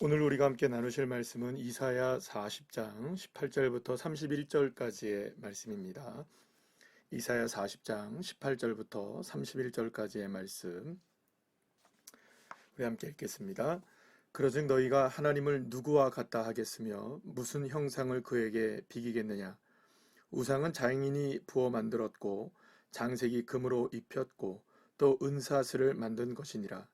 오늘 우리가 함께 나누실 말씀은 이사야 40장 18절부터 31절까지의 말씀입니다. 이사야 40장 18절부터 31절까지의 말씀 우리 함께 읽겠습니다. 그러즉 너희가 하나님을 누구와 같다 하겠으며 무슨 형상을 그에게 비기겠느냐 우상은 장인이 부어 만들었고 장색이 금으로 입혔고 또 은사슬을 만든 것이니라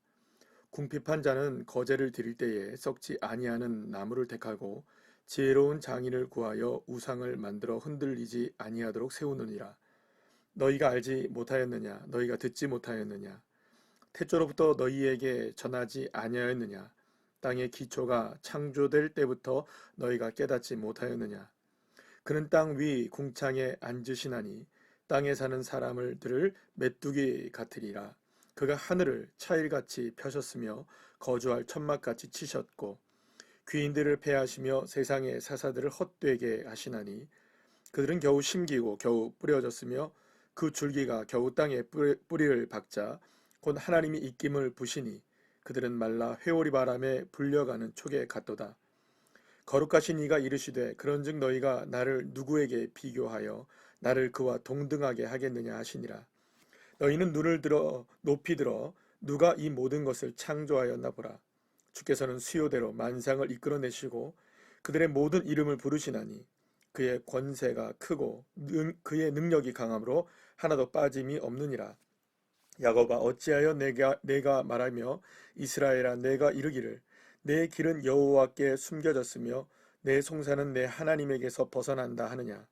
궁핍한 자는 거제를 드릴 때에 썩지 아니하는 나무를 택하고 지혜로운 장인을 구하여 우상을 만들어 흔들리지 아니하도록 세우느니라. 너희가 알지 못하였느냐? 너희가 듣지 못하였느냐? 태초로부터 너희에게 전하지 아니하였느냐? 땅의 기초가 창조될 때부터 너희가 깨닫지 못하였느냐? 그는 땅 위 궁창에 앉으시나니 땅에 사는 사람을 들을 메뚜기 같으리라. 그가 하늘을 차일같이 펴셨으며 거주할 천막같이 치셨고 귀인들을 패하시며 세상의 사사들을 헛되게 하시나니 그들은 겨우 심기고 겨우 뿌려졌으며 그 줄기가 겨우 땅에 뿌리- 뿌리를 박자 곧 하나님이 입김을 부시니 그들은 말라 회오리 바람에 불려가는 촉에 같도다. 거룩하신 이가 이르시되 그런즉 너희가 나를 누구에게 비교하여 나를 그와 동등하게 하겠느냐 하시니라. 너희는 눈을 들어 높이 들어 누가 이 모든 것을 창조하였나 보라. 주께서는 수요대로 만상을 이끌어내시고 그들의 모든 이름을 부르시나니 그의 권세가 크고 능- 그의 능력이 강함으로 하나도 빠짐이 없느니라. 야곱아 어찌하여 내가 내가 말하며 이스라엘아 내가 이르기를 내 길은 여호와께 숨겨졌으며 내 송사는 내 하나님에게서 벗어난다 하느냐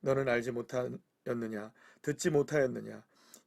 너는 알지 못하였느냐 듣지 못하였느냐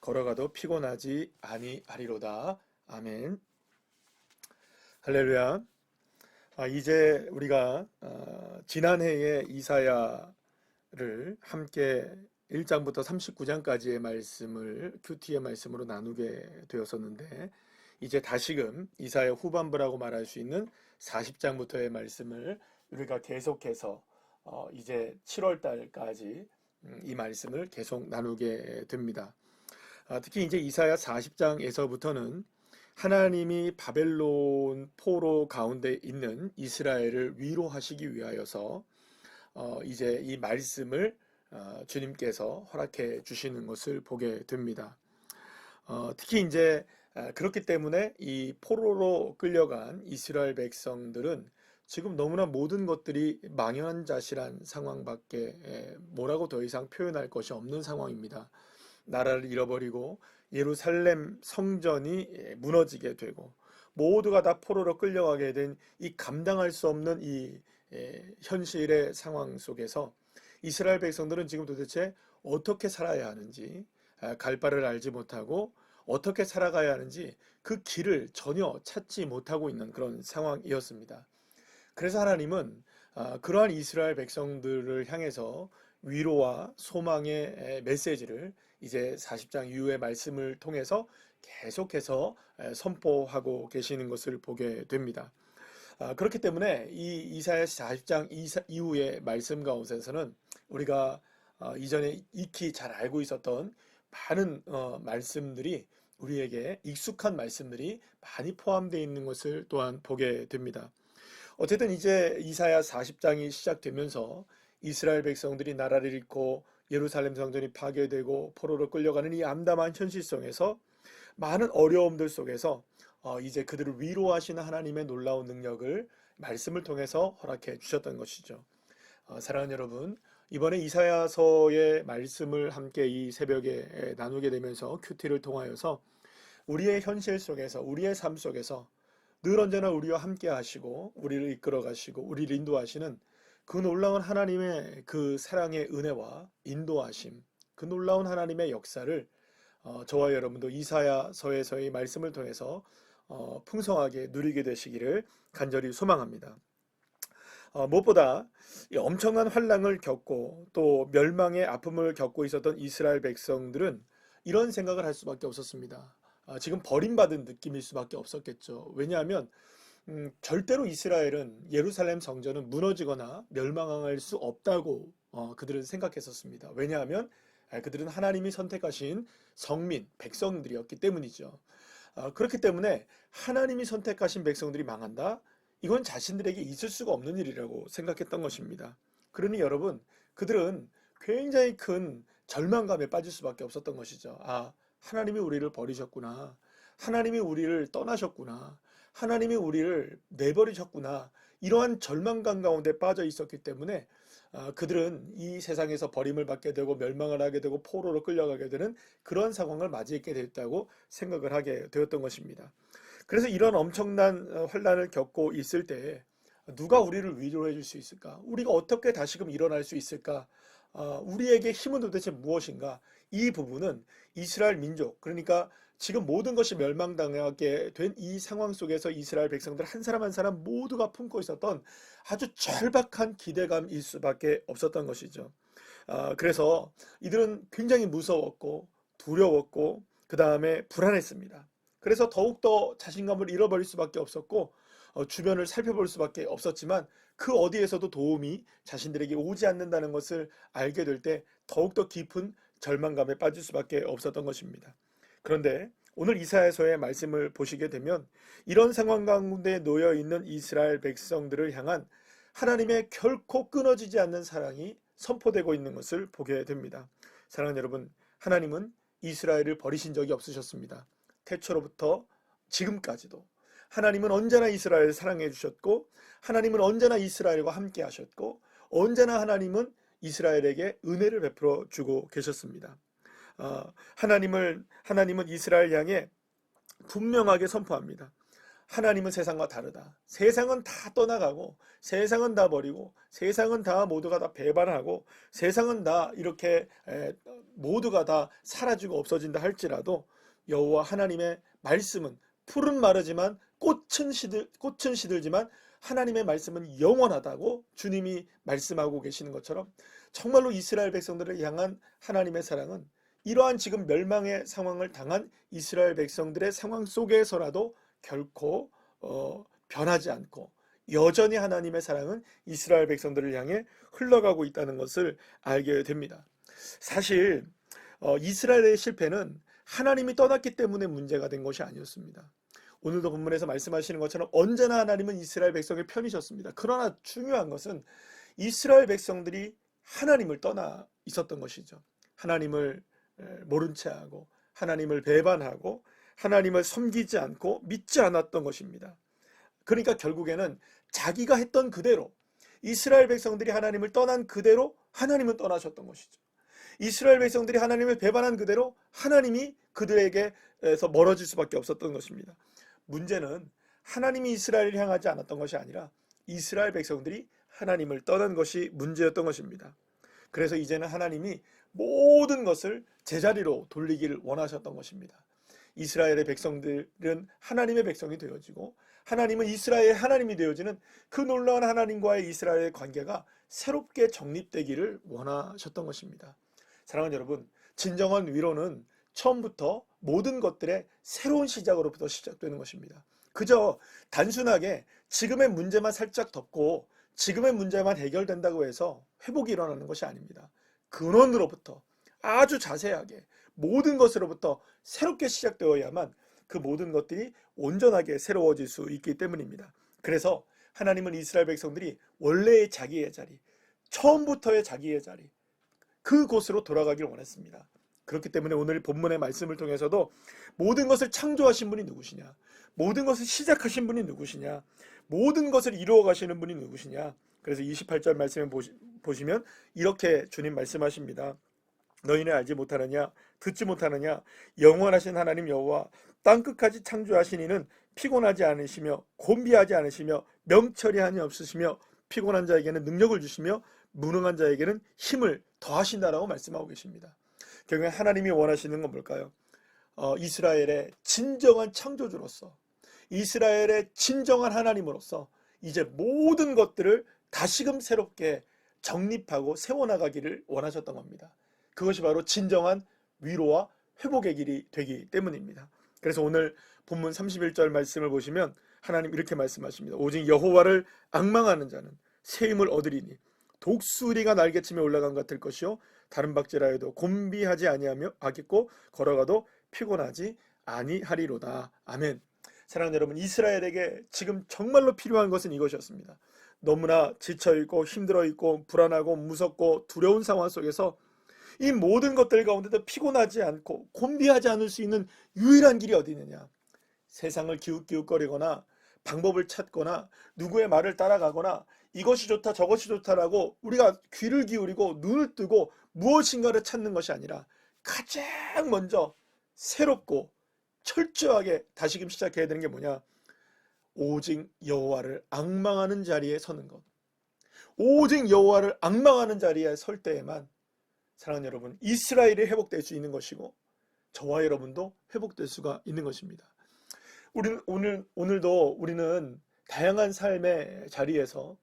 걸어가도 피곤하지 아니하리로다. 아멘. 할렐루야. 아, 이제 우리가 어, 지난해에 이사야를 함께 1장부터 39장까지의 말씀을 큐티의 말씀으로 나누게 되었었는데 이제 다시금 이사야 후반부라고 말할 수 있는 40장부터의 말씀을 우리가 계속해서 어, 이제 7월 달까지 음, 이 말씀을 계속 나누게 됩니다. 아, 특히 이제 이사야 40장에서부터는 하나님이 바벨론 포로 가운데 있는 이스라엘을 위로하시기 위하여서 어, 이제 이 말씀을 어, 주님께서 허락해 주시는 것을 보게 됩니다. 어, 특히 이제 아, 그렇기 때문에 이 포로로 끌려간 이스라엘 백성들은 지금 너무나 모든 것들이 망연자실한 상황밖에 에, 뭐라고 더 이상 표현할 것이 없는 상황입니다. 나라를 잃어버리고 예루살렘 성전이 예, 무너지게 되고 모두가 다 포로로 끌려가게 된 이 감당할 수 없는 이 예, 현실의 상황 속에서 이스라엘 백성들은 지금 도대체 어떻게 살아야 하는지 아, 갈 바를 알지 못하고 어떻게 살아가야 하는지 그 길을 전혀 찾지 못하고 있는 그런 상황이었습니다. 그래서 하나님은 아, 그러한 이스라엘 백성들을 향해서 위로와 소망의 에, 메시지를 이제 40장 이후의 말씀을 통해서 계속해서 에, 선포하고 계시는 것을 보게 됩니다. 아, 그렇기 때문에 이 이사야 40장 이사- 이후의 말씀 가운데서는 우리가 어, 이전에 익히 잘 알고 있었던 많은 어, 말씀들이 우리에게 익숙한 말씀들이 많이 포함되어 있는 것을 또한 보게 됩니다. 어쨌든 이제 이사야 40장이 시작되면서 이스라엘 백성들이 나라를 잃고 예루살렘 성전이 파괴되고 포로로 끌려가는 이 암담한 현실 속에서 많은 어려움들 속에서 어, 이제 그들을 위로하시는 하나님의 놀라운 능력을 말씀을 통해서 허락해 주셨던 것이죠. 어, 사랑하는 여러분, 이번에 이사야서의 말씀을 함께 이 새벽에 나누게 되면서 큐티를 통하여서 우리의 현실 속에서 우리의 삶 속에서 늘 언제나 우리와 함께 하시고 우리를 이끌어 가시고 우리를 인도하시는 그 놀라운 하나님의 그 사랑의 은혜와 인도하심, 그 놀라운 하나님의 역사를 어, 저와 여러분도 이사야서에서의 말씀을 통해서 어, 풍성하게 누리게 되시기를 간절히 소망합니다. 어, 무엇보다 이 엄청난 환란을 겪고 또 멸망의 아픔을 겪고 있었던 이스라엘 백성들은 이런 생각을 할 수밖에 없었습니다. 아, 지금 버림받은 느낌일 수밖에 없었겠죠. 왜냐하면 음, 절대로 이스라엘은 예루살렘 성전은 무너지거나 멸망할 수 없다고 어, 그들은 생각했었습니다. 왜냐하면 아, 그들은 하나님이 선택하신 성민, 백성들이었기 때문이죠. 아, 그렇기 때문에 하나님이 선택하신 백성들이 망한다? 이건 자신들에게 있을 수가 없는 일이라고 생각했던 것입니다. 그러니 여러분, 그들은 굉장히 큰 절망감에 빠질 수밖에 없었던 것이죠. 아, 하나님이 우리를 버리셨구나. 하나님이 우리를 떠나셨구나. 하나님이 우리를 내버리셨구나. 이러한 절망감 가운데 빠져 있었기 때문에 아, 그들은 이 세상에서 버림을 받게 되고 멸망을 하게 되고 포로로 끌려가게 되는 그런 상황을 맞이하게 됐다고 생각을 하게 되었던 것입니다. 그래서 이런 엄청난 어, 환란을 겪고 있을 때 누가 우리를 위로해 줄 수 있을까? 우리가 어떻게 다시금 일어날 수 있을까? 어, 우리에게 힘은 도대체 무엇인가? 이 부분은 이스라엘 민족, 그러니까 지금 모든 것이 멸망당하게 된 이 상황 속에서 이스라엘 백성들 한 사람 한 사람 모두가 품고 있었던 아주 절박한 기대감일 수밖에 없었던 것이죠. 아, 그래서 이들은 굉장히 무서웠고 두려웠고 그 다음에 불안했습니다. 그래서 더욱더 자신감을 잃어버릴 수밖에 없었고 어, 주변을 살펴볼 수밖에 없었지만 그 어디에서도 도움이 자신들에게 오지 않는다는 것을 알게 될 때 더욱더 깊은 절망감에 빠질 수밖에 없었던 것입니다. 그런데 오늘 이사야서의 말씀을 보시게 되면 이런 상황 가운데 놓여 있는 이스라엘 백성들을 향한 하나님의 결코 끊어지지 않는 사랑이 선포되고 있는 것을 보게 됩니다. 사랑하는 여러분, 하나님은 이스라엘을 버리신 적이 없으셨습니다. 태초로부터 지금까지도 하나님은 언제나 이스라엘을 사랑해 주셨고 하나님은 언제나 이스라엘과 함께 하셨고 언제나 하나님은 이스라엘에게 은혜를 베풀어 주고 계셨습니다. 어, 하나님을 하나님은 이스라엘 향해 분명하게 선포합니다. 하나님은 세상과 다르다. 세상은 다 떠나가고 세상은 다 버리고 세상은 다 모두가 다 배반하고 세상은 다 이렇게 에, 모두가 다 사라지고 없어진다 할지라도 여호와 하나님의 말씀은 풀은 마르지만 꽃은 시들 꽃은 시들지만 하나님의 말씀은 영원하다고 주님이 말씀하고 계시는 것처럼 정말로 이스라엘 백성들을 향한 하나님의 사랑은 이러한 지금 멸망의 상황을 당한 이스라엘 백성들의 상황 속에서라도 결코 어, 변하지 않고 여전히 하나님의 사랑은 이스라엘 백성들을 향해 흘러가고 있다는 것을 알게 됩니다. 사실 어, 이스라엘의 실패는 하나님이 떠났기 때문에 문제가 된 것이 아니었습니다. 오늘도 본문에서 말씀하시는 것처럼 언제나 하나님은 이스라엘 백성의 편이셨습니다. 그러나 중요한 것은 이스라엘 백성들이 하나님을 떠나 있었던 것이죠. 하나님을 모른 채 하고 하나님을 배반하고 하나님을 섬기지 않고 믿지 않았던 것입니다. 그러니까 결국에는 자기가 했던 그대로 이스라엘 백성들이 하나님을 떠난 그대로 하나님은 떠나셨던 것이죠. 이스라엘 백성들이 하나님을 배반한 그대로 하나님이 그들에게서 멀어질 수밖에 없었던 것입니다. 문제는 하나님이 이스라엘을 향하지 않았던 것이 아니라 이스라엘 백성들이 하나님을 떠난 것이 문제였던 것입니다. 그래서 이제는 하나님이 모든 것을 제자리로 돌리기를 원하셨던 것입니다. 이스라엘의 백성들은 하나님의 백성이 되어지고 하나님은 이스라엘의 하나님이 되어지는 그 놀라운 하나님과의 이스라엘의 관계가 새롭게 정립되기를 원하셨던 것입니다. 사랑하는 여러분, 진정한 위로는 처음부터 모든 것들의 새로운 시작으로부터 시작되는 것입니다. 그저 단순하게 지금의 문제만 살짝 덮고 지금의 문제만 해결된다고 해서 회복이 일어나는 것이 아닙니다. 근원으로부터 아주 자세하게 모든 것으로부터 새롭게 시작되어야만 그 모든 것들이 온전하게 새로워질 수 있기 때문입니다. 그래서 하나님은 이스라엘 백성들이 원래의 자기의 자리, 처음부터의 자기의 자리, 그곳으로 돌아가길 원했습니다. 그렇기 때문에 오늘 본문의 말씀을 통해서도 모든 것을 창조하신 분이 누구시냐? 모든 것을 시작하신 분이 누구시냐? 모든 것을 이루어 가시는 분이 누구시냐? 그래서 28절 말씀을 보시면 이렇게 주님 말씀하십니다. 너희는 알지 못하느냐? 듣지 못하느냐? 영원하신 하나님 여호와 땅 끝까지 창조하신 이는 피곤하지 않으시며 곤비하지 않으시며 명철이 한이 없으시며 피곤한 자에게는 능력을 주시며 무능한 자에게는 힘을 더하신다라고 말씀하고 계십니다. 결국에 하나님이 원하시는 건 뭘까요? 어, 이스라엘의 진정한 창조주로서 이스라엘의 진정한 하나님으로서 이제 모든 것들을 다시금 새롭게 정립하고 세워나가기를 원하셨던 겁니다. 그것이 바로 진정한 위로와 회복의 길이 되기 때문입니다. 그래서 오늘 본문 31절 말씀을 보시면 하나님 이렇게 말씀하십니다. 오직 여호와를 악망하는 자는 새 힘을 얻으리니 독수리가 날개침에 올라간 것 같을 것이요 다른 박제라 해도 곤비하지 아니하며 하겠고 걸어가도 피곤하지 아니하리로다. 아멘. 사랑하는 여러분, 이스라엘에게 지금 정말로 필요한 것은 이것이었습니다. 너무나 지쳐 있고 힘들어 있고 불안하고 무섭고 두려운 상황 속에서 이 모든 것들 가운데도 피곤하지 않고 곤비하지 않을 수 있는 유일한 길이 어디 있느냐? 세상을 기웃기웃거리거나 방법을 찾거나 누구의 말을 따라가거나 이것이 좋다 저것이 좋다라고 우리가 귀를 기울이고 눈을 뜨고 무엇인가를 찾는 것이 아니라 가장 먼저 새롭고 철저하게 다시금 시작해야 되는 게 뭐냐? 오직 여호와를 악망하는 자리에 서는 것. 오직 여호와를 악망하는 자리에 설 때에만 사랑하는 여러분, 이스라엘이 회복될 수 있는 것이고 저와 여러분도 회복될 수가 있는 것입니다. 우리는 오늘 오늘도 우리는 다양한 삶의 자리에서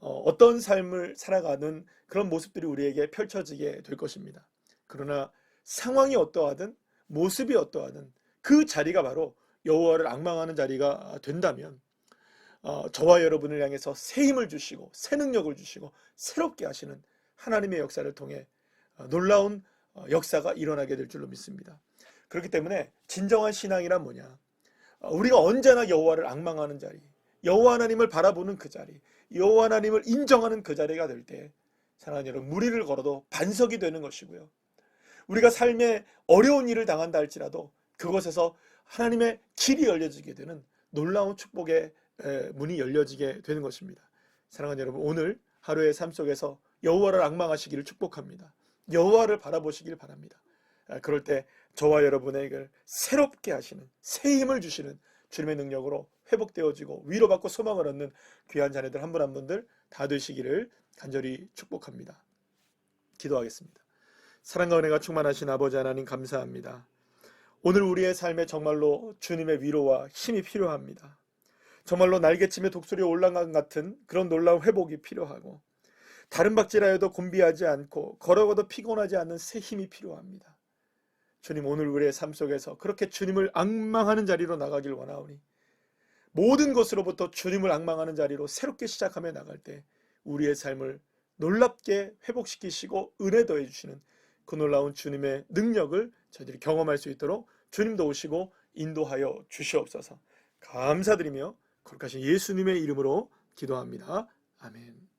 어, 떤 삶을 살아가는 그런 모습들이 우리에게 펼쳐지게 될 것입니다. 그러나 상황이 어떠하든 모습이 어떠하든 그 자리가 바로 여호와를 악망하는 자리가 된다면 어, 저와 여러분을 향해서 새 힘을 주시고 새 능력을 주시고 새롭게 하시는 하나님의 역사를 통해 어, 놀라운 어, 역사가 일어나게 될 줄로 믿습니다. 그렇기 때문에 진정한 신앙이란 뭐냐? 어, 우리가 언제나 여호와를 악망하는 자리, 여호와 하나님을 바라보는 그 자리, 여호와 하나님을 인정하는 그 자리가 될 때 사랑하는 여러분 무리를 걸어도 반석이 되는 것이고요. 우리가 삶에 어려운 일을 당한다 할지라도 그것에서 하나님의 길이 열려지게 되는 놀라운 축복의 문이 열려지게 되는 것입니다. 사랑하는 여러분 오늘 하루의 삶 속에서 여호와를 악망하시기를 축복합니다. 여호와를 바라보시길 바랍니다. 아, 그럴 때 저와 여러분에게 새롭게 하시는 새 힘을 주시는 주님의 능력으로 회복되어지고 위로받고 소망을 얻는 귀한 자녀들 한 분 한 분들 다 되시기를 간절히 축복합니다. 기도하겠습니다. 사랑과 은혜가 충만하신 아버지 하나님 감사합니다. 오늘 우리의 삶에 정말로 주님의 위로와 힘이 필요합니다. 정말로 날개침에 독수리 올라간 같은 그런 놀라운 회복이 필요하고 다른 해도 곤비하지 않고 걸어가도 피곤하지 않는 새 힘이 필요합니다. 주님 오늘 우리의 삶 속에서 그렇게 주님을 악망하는 자리로 나가길 원하오니 모든 것으로부터 주님을 악망하는 자리로 새롭게 시작하며 나갈 때 우리의 삶을 놀랍게 회복시키시고 은혜 더해 주시는 그 놀라운 주님의 능력을 저희들이 경험할 수 있도록 주님도 오시고 인도하여 주시옵소서. 감사드리며 거룩하신 예수님의 이름으로 기도합니다. 아멘.